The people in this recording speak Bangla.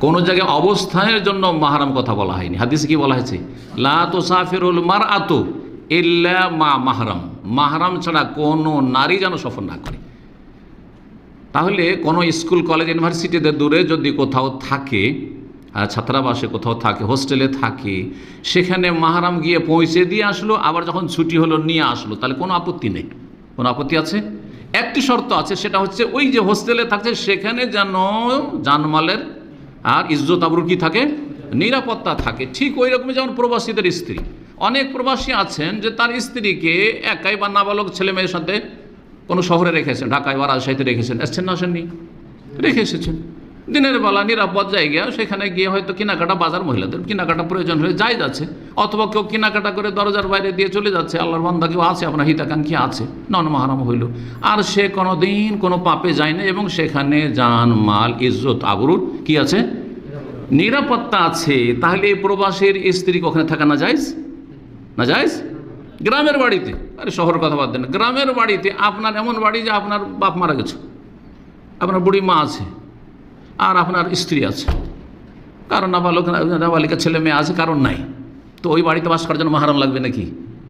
কোনো জায়গায় অবস্থানের জন্য মাহারাম কথা বলা হয়নি। হাদিসে কি বলা হয়েছে? লা তো সাফিরুল মার আতো ইল্লা মা মাহারাম। মাহারাম ছাড়া কোনো নারী যেন সফর না করে। তাহলে কোনো স্কুল, কলেজ ইউনিভার্সিটিতে দূরে যদি কোথাও থাকে ছাত্রাবাসে কোথাও থাকে, হোস্টেলে থাকে, সেখানে মাহারাম গিয়ে পৌঁছে দিয়ে আসলো, আবার যখন ছুটি হলো নিয়ে আসলো, তাহলে কোনো আপত্তি নেই। কোনো আপত্তি আছে? একটি শর্ত আছে, সেটা হচ্ছে ওই যে হোস্টেলে থাকছে, সেখানে যেন জানমালের আর ইজ্জত আবরু কি থাকে? নিরাপত্তা থাকে। ঠিক ওই রকমই যেমন প্রবাসীদের স্ত্রী। অনেক প্রবাসী আছেন যে তার স্ত্রীকে একাই বা নাবালক ছেলে মেয়ের সাথে কোনো শহরে রেখেছেন, ঢাকায় বা রাজশাহীতে রেখেছেন। এসছেন না আসেননি? রেখে এসেছেন। দিনের বেলা নিরাপদ জায়গা সেখানে গিয়ে হয়তো কেনাকাটা বাজার মহিলাদের, কেনাকাটা প্রয়োজন হয়ে যায় যাচ্ছে। অথবা কেউ কেনাকাটা করে দরজার বাইরে দিয়ে চলে যাচ্ছে, আল্লাহর বান্দা কেউ আছে, আপনার হিতাকাঙ্ক্ষী আছে, নন মাহারাম হইল। আর সে কোনো দিন কোনো পাপে যায় না এবং সেখানে যান, মাল, ইজ্জত, আবরুর, কি আছে? নিরাপত্তা আছে। তাহলে এই প্রবাসের স্ত্রী ওখানে থাকা না যাইজ না যাইজ গ্রামের বাড়িতে। আরে শহরের কথা বাদ দেন গ্রামের বাড়িতে আপনার এমন বাড়ি যে আপনার বাপ মারা গেছে, আপনার বুড়ি মা আছে, আর আপনার স্ত্রী আছে। কারণ নাবালক নাবালিকা ছেলে মেয়ে আছে, কারণ নাই। তো ওই বাড়িতে বাস করার জন্য মাহারাম লাগবে নাকি?